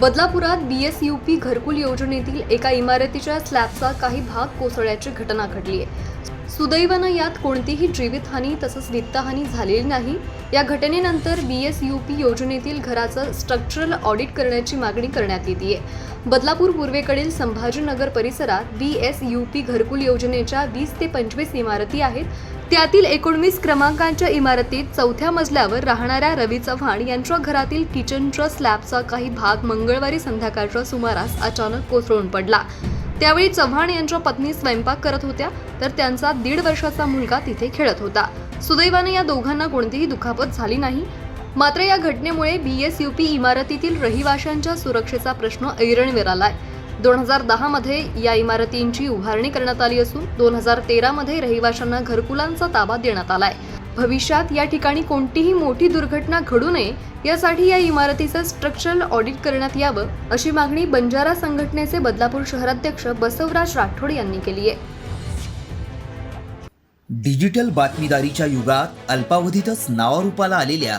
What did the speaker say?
बदलापुरात BSUP घरकुल योजनेतील एका इमारतीच्या स्लॅबचा काही भाग कोसळल्याची घटना घडली आहे. सुदैवानं यात कोणतीही जीवितहानी तसंच वित्तहानी झालेली नाही. या घटनेनंतर बीएसयूपी योजनेतील घराचं स्ट्रक्चरल ऑडिट करण्याची मागणी करण्यात येते आहे. बदलापूर पूर्वेकडील संभाजीनगर परिसरात बी एस यू पी घरकुल योजनेच्या वीस ते पंचवीस इमारती आहेत. त्यातील एकोणवीस क्रमांकांच्या इमारतीत चौथ्या मजल्यावर राहणाऱ्या रवी चव्हाण यांच्या घरातील किचनच्या स्लॅबचा काही भाग मंगळवारी संध्याकाळच्या सुमारास अचानक कोसळून पडला. त्यावेळी चव्हाण यांच्या पत्नी स्वयंपाक करत होत्या तर त्यांचा दीड वर्षाचा मुलगा तिथे खेळत होता. सुदैवाने या दोघांना कोणतीही दुखापत झाली नाही. मात्र या घटनेमुळे बी एस यू पी इमारतीतील रहिवाशांच्या सुरक्षेचा प्रश्न ऐरणवेर आलाय दोन हजार दहामध्ये या इमारतींची उभारणी करण्यात आली असून दोन हजार तेरामध्ये रहिवाशांना घरकुलांचा ताबा देण्यात आलाय. भविष्यात या ठिकाणी कोणतीही मोठी दुर्घटना घडू नये यासाठी या इमारतीचं स्ट्रक्चरल ऑडिट करण्यात यावं अशी मागणी बंजारा संघटनेचे बदलापूर शहराध्यक्ष बसवराज राठोड यांनी केली आहे. डिजिटल बातमीदारीच्या युगात अल्पावधीतच नावारूपाला आलेल्या